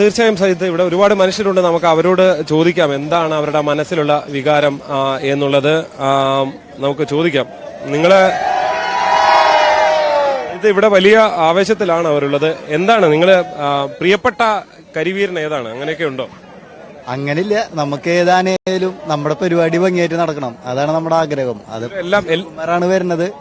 തീർച്ചയായും സജിത്ത് ഇവിടെ ഒരുപാട് മനുഷ്യരുണ്ട്. നമുക്ക് അവരോട് ചോദിക്കാം എന്താണ് അവരുടെ മനസ്സിലുള്ള വികാരം എന്നുള്ളത്. നമുക്ക് ചോദിക്കാം. നിങ്ങളെ ഇത് ഇവിടെ വലിയ ആവേശത്തിലാണ് അവരുള്ളത്. എന്താണ് നിങ്ങൾ പ്രിയപ്പെട്ട കരിവീരൻ ഏതാണ്? അങ്ങനെയൊക്കെ ഉണ്ടോ? അങ്ങനില്ല. നമുക്ക് ഏതാണേലും നമ്മുടെ പരിപാടി ഭംഗിയായിട്ട് നടക്കണം. അതാണ് നമ്മുടെ ആഗ്രഹം. അത് എല്ലാം വരുന്നത്.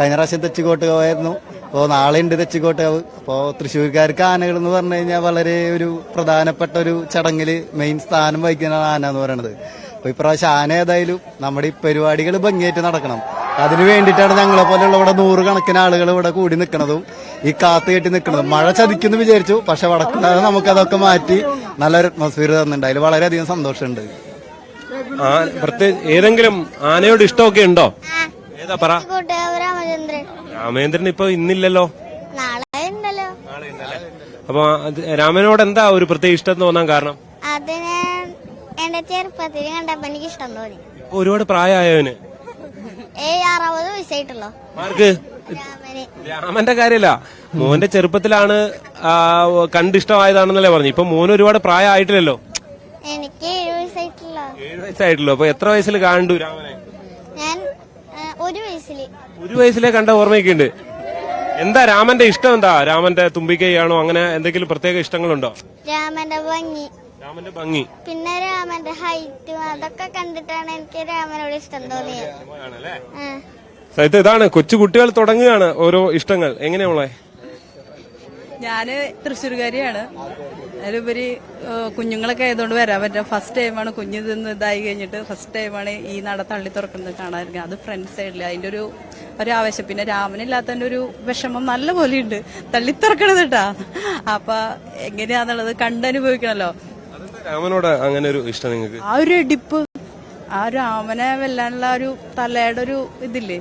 കഴിഞ്ഞ പ്രാവശ്യം തെച്ചിക്കോട്ടുകാവായിരുന്നു അപ്പോൾ നാളെ ഉണ്ട് തെച്ചിക്കോട്ടാവ് അപ്പോൾ തൃശ്ശൂർക്കാർക്ക് ആനകൾ എന്ന് പറഞ്ഞു കഴിഞ്ഞാൽ വളരെ ഒരു പ്രധാനപ്പെട്ട ഒരു ചടങ്ങിൽ മെയിൻ സ്ഥാനം വഹിക്കുന്ന ആന എന്ന് പറയുന്നത് അപ്പോൾ ഇപ്രാവശ്യം ആന ഏതായാലും നമ്മുടെ ഈ പരിപാടികൾ ഭംഗിയായിട്ട് നടക്കണം. അതിനു വേണ്ടിയിട്ടാണ് ഞങ്ങളെ പോലെയുള്ള ഇവിടെ നൂറുകണക്കിന് ആളുകൾ ഇവിടെ കൂടി നിൽക്കുന്നതും ഈ കാത്തു കെട്ടി നിൽക്കുന്നതും. മഴ ചതിക്കുന്നു വിചാരിച്ചു പക്ഷെ വടക്കുന്നത് നമുക്ക് അതൊക്കെ മാറ്റി നല്ലൊരു അറ്റ്മോസ്ഫിയർ തന്നിട്ടുണ്ട്. അതിൽ വളരെയധികം സന്തോഷമുണ്ട്. ഏതെങ്കിലും ആനയോട് ഇഷ്ടമൊക്കെ ഉണ്ടോ? ഏതാ പറ. രാമേന്ദ്രൻ ഇപ്പൊ ഇന്നില്ലല്ലോ. നാളെ ഉണ്ടല്ലോ അപ്പൊ അത് രാമനോട് എന്താ ഒരു പ്രത്യേക ഇഷ്ടം തോന്നാൻ കാരണം? അതിന് എന്റെ ചെറുപ്പത്തിൽ കണ്ടപ്പോ എനിക്ക് ഇഷ്ടം തോന്നി. ഇപ്പൊ ഒരുപാട് പ്രായമായവന് ഏയ് അറുപത് വയസ്സായിട്ടുള്ളോ. മാർക്ക്? രാമന്. രാമന്റെ കാര്യല്ല. മോന്റെ ചെറുപ്പത്തിലാണ് ആ, കണ്ടിഷ്ടമായതാണെന്നല്ലേ പറഞ്ഞു ഇപ്പൊ മോന് ഒരുപാട് പ്രായമായിട്ടില്ലല്ലോ. എനിക്ക് ഏഴ് വയസ്സായിട്ടുള്ളോ. ഏഴ് വയസ്സായിട്ടുള്ളൂ. അപ്പൊ എത്ര വയസ്സിൽ കാണണ്ടു രാമനെ? ഒരു വയസ്സിൽ. ഒരു വയസ്സിലെ കണ്ട ഓർമ്മയൊക്കെ ഉണ്ട് എന്താ രാമന്റെ ഇഷ്ടം എന്താ? രാമന്റെ തുമ്പിക്കൈയാണോ? അങ്ങനെ എന്തെങ്കിലും പ്രത്യേക ഇഷ്ടങ്ങളുണ്ടോ? രാമന്റെ ഭംഗി. രാമന്റെ ഭംഗി. പിന്നെ രാമന്റെ ഹൈറ്റ് അതൊക്കെ കണ്ടിട്ടാണ് എനിക്ക് രാമനോട് ഇഷ്ടം തോന്നിയത്. സഹിത്ത് ഇതാണ് കൊച്ചു കുട്ടികൾ തുടങ്ങുകയാണ് ഓരോ ഇഷ്ടങ്ങൾ. എങ്ങനെയാ ഞാൻ തൃശ്ശൂർകാരിയാണ്. അതിലുപരി കുഞ്ഞുങ്ങളൊക്കെ ആയതുകൊണ്ട് വരാൻ പറ്റും ഫസ്റ്റ് ടൈമാണ് കുഞ്ഞു നിന്ന് ഇതായി കഴിഞ്ഞിട്ട് ഫസ്റ്റ് ടൈമാണ് ഈ നട തള്ളി തുറക്കുന്നത് കാണാതിരിക്കുക അത് ഫ്രണ്ട് സൈഡിൽ അതിന്റെ ഒരു ഒരു ആവശ്യം പിന്നെ രാമനില്ലാത്തതിന്റെ ഒരു വിഷമം നല്ല പോലെയുണ്ട് തള്ളി തുറക്കണത് കേട്ടാ. അപ്പൊ എങ്ങനെയാന്നുള്ളത് കണ്ടനുഭവിക്കണല്ലോ. രാമനോട് അങ്ങനെ ഒരു ഇഷ്ടം നിങ്ങൾക്ക്? ആ ഒരു ഡിപ്പ് ആ രാമനെ വെല്ലാനുള്ള ഒരു തലയുടെ ഒരു ഇതില്ലേ?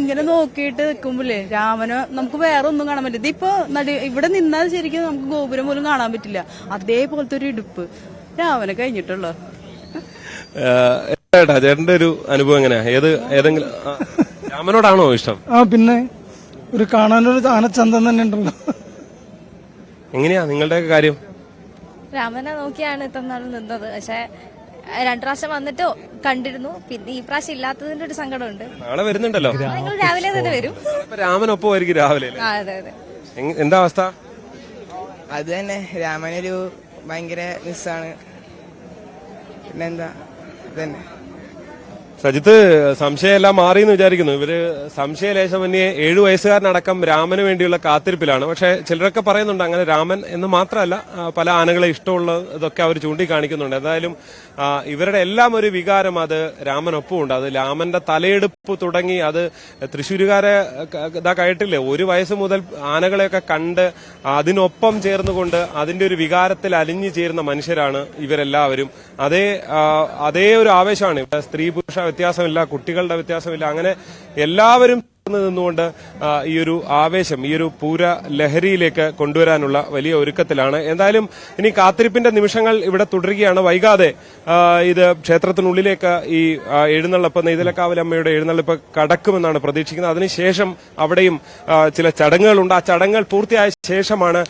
ഇങ്ങനെ നോക്കിയിട്ട് നിൽക്കുമ്പോഴേ രാമന് നമുക്ക് വേറെ ഒന്നും കാണാൻ പറ്റില്ല. ഇതിപ്പോ നടി ഇവിടെ നിന്നാൽ ശരിക്കും നമുക്ക് ഗോപുരം പോലും കാണാൻ പറ്റില്ല. അതേപോലത്തെ ഒരു ഇടുപ്പ് രാമനെ കഴിഞ്ഞിട്ടുള്ള. ചേട്ടാ ചേട്ടന്റെ ഒരു അനുഭവം എങ്ങനെയാ? ഏത് ഏതെങ്കിലും രാമനോടാണോ ഇഷ്ടം? ആ പിന്നെ ഒരു കാണാനൊരു ആനച്ചന്തം തന്നെ ഉണ്ടല്ലോ. എങ്ങനെയാ നിങ്ങളുടെ കാര്യം? രാമനെ നോക്കിയാണ് ഇത്ര നാൾ നിന്നത്. പക്ഷെ രണ്ടു പ്രാവശ്യം വന്നിട്ട് കണ്ടിരുന്നു. പിന്നെ ഈ പ്രാവശ്യം ഇല്ലാത്തതിന്റെ ഒരു സങ്കടമുണ്ട്. നാളെ വരുന്നുണ്ടല്ലോ. നിങ്ങൾ രാവിലെ തന്നെ വരും. ഇപ്പൊ രാമനൊപ്പമായിരിക്കും രാവിലെ? ആ അതെ അതെ. എങ്- എന്താ അവസ്ഥ? അത് തന്നെ. രാമനൊരു ഭയങ്കര മിസ്സാണ്. പിന്നെന്താ? തന്നെ. സജിത്ത് സംശയമെല്ലാം മാറി എന്ന് വിചാരിക്കുന്നു. ഇവർ സംശയലേശമന്യേ ഏഴു വയസ്സുകാരനടക്കം രാമന് വേണ്ടിയുള്ള കാത്തിരിപ്പിലാണ്. പക്ഷെ ചിലരൊക്കെ പറയുന്നുണ്ട് അങ്ങനെ രാമൻ എന്ന് മാത്രമല്ല പല ആനകളെ ഇഷ്ടമുള്ള ഇതൊക്കെ അവർ ചൂണ്ടിക്കാണിക്കുന്നുണ്ട്. എന്തായാലും ഇവരുടെ എല്ലാം ഒരു വികാരം അത് രാമനൊപ്പമുണ്ട്. അത് രാമന്റെ തലയെടുപ്പ് തുടങ്ങി അത് തൃശ്ശൂരുകാരെ ഇതാ കയറ്റില്ലേ ഒരു വയസ്സ് മുതൽ ആനകളെയൊക്കെ കണ്ട് അതിനൊപ്പം ചേർന്നുകൊണ്ട് അതിന്റെ ഒരു വികാരത്തിൽ അലിഞ്ഞു ചേരുന്ന മനുഷ്യരാണ് ഇവരെല്ലാവരും. അതേ അതേ ഒരു ആവേശമാണ്. സ്ത്രീ പുരുഷ വ്യത്യാസമില്ല കുട്ടികളുടെ വ്യത്യാസമില്ല അങ്ങനെ എല്ലാവരും നിന്നുകൊണ്ട് ഈ ഒരു ആവേശം ഈ ഒരു പൂര ലഹരിയിലേക്ക് കൊണ്ടുവരാനുള്ള വലിയ ഒരുക്കത്തിലാണ്. എന്തായാലും ഇനി കാത്തിരിപ്പിന്റെ നിമിഷങ്ങൾ ഇവിടെ തുടരുകയാണ്. വൈകാതെ ഇത് ക്ഷേത്രത്തിനുള്ളിലേക്ക് ഈ എഴുന്നള്ളപ്പ് നെയ്തലക്കാവലമ്മയുടെ എഴുന്നള്ളിപ്പ് കടക്കുമെന്നാണ് പ്രതീക്ഷിക്കുന്നത്. അതിനുശേഷം അവിടെയും ചില ചടങ്ങുകളുണ്ട്. ആ ചടങ്ങുകൾ പൂർത്തിയായ ശേഷമാണ്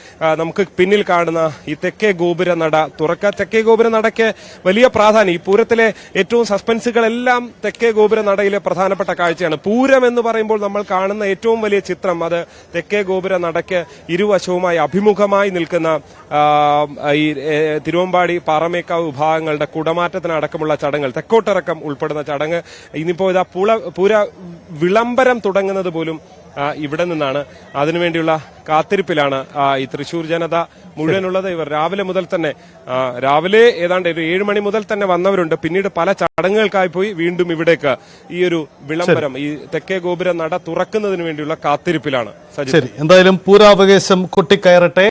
നമുക്ക് പിന്നിൽ കാണുന്ന ഈ തെക്കേ ഗോപുര നട തുറക്ക തെക്കേ ഗോപുര നടയ്ക്ക് വലിയ പ്രാധാന്യം. ഈ പൂരത്തിലെ ഏറ്റവും സസ്പെൻസുകളെല്ലാം തെക്കേ ഗോപുര നടയിലെ പ്രധാനപ്പെട്ട കാഴ്ചയാണ്. പൂരം എന്ന് പറയുമ്പോൾ നമ്മൾ കാണുന്ന ഏറ്റവും വലിയ ചിത്രം അത് തെക്കേ ഗോപുര നടയ്ക്ക് ഇരുവശവുമായി അഭിമുഖമായി നിൽക്കുന്ന ഈ തിരുവമ്പാടി പാറമേക്കാവ് വിഭാഗങ്ങളുടെ കുടമാറ്റത്തിനടക്കമുള്ള ചടങ്ങുകൾ. തെക്കോട്ടിറക്കം ഉൾപ്പെടുന്ന ചടങ്ങ്. ഇനിയിപ്പോ ഇതാ പൂള പൂര വിളംബരം തുടങ്ങുന്നത് പോലും ഇവിടെ നിന്നാണ്. അതിനുവേണ്ടിയുള്ള കാത്തിരിപ്പിലാണ് ഈ തൃശൂർ ജനത മുഴുവനുള്ളത്. ഇവർ രാവിലെ മുതൽ തന്നെ രാവിലെ ഏതാണ്ട് ഒരു ഏഴ് മണി മുതൽ തന്നെ വന്നവരുണ്ട്. പിന്നീട് പല ചടങ്ങുകൾക്കായി പോയി വീണ്ടും ഇവിടേക്ക് ഈ ഒരു വിളംബരം ഈ തെക്കേ ഗോപുര നട തുറക്കുന്നതിന് വേണ്ടിയുള്ള കാത്തിരിപ്പിലാണ്. ശരി എന്തായാലും പൂരാവകാശം കൊട്ടിക്കയറട്ടെ.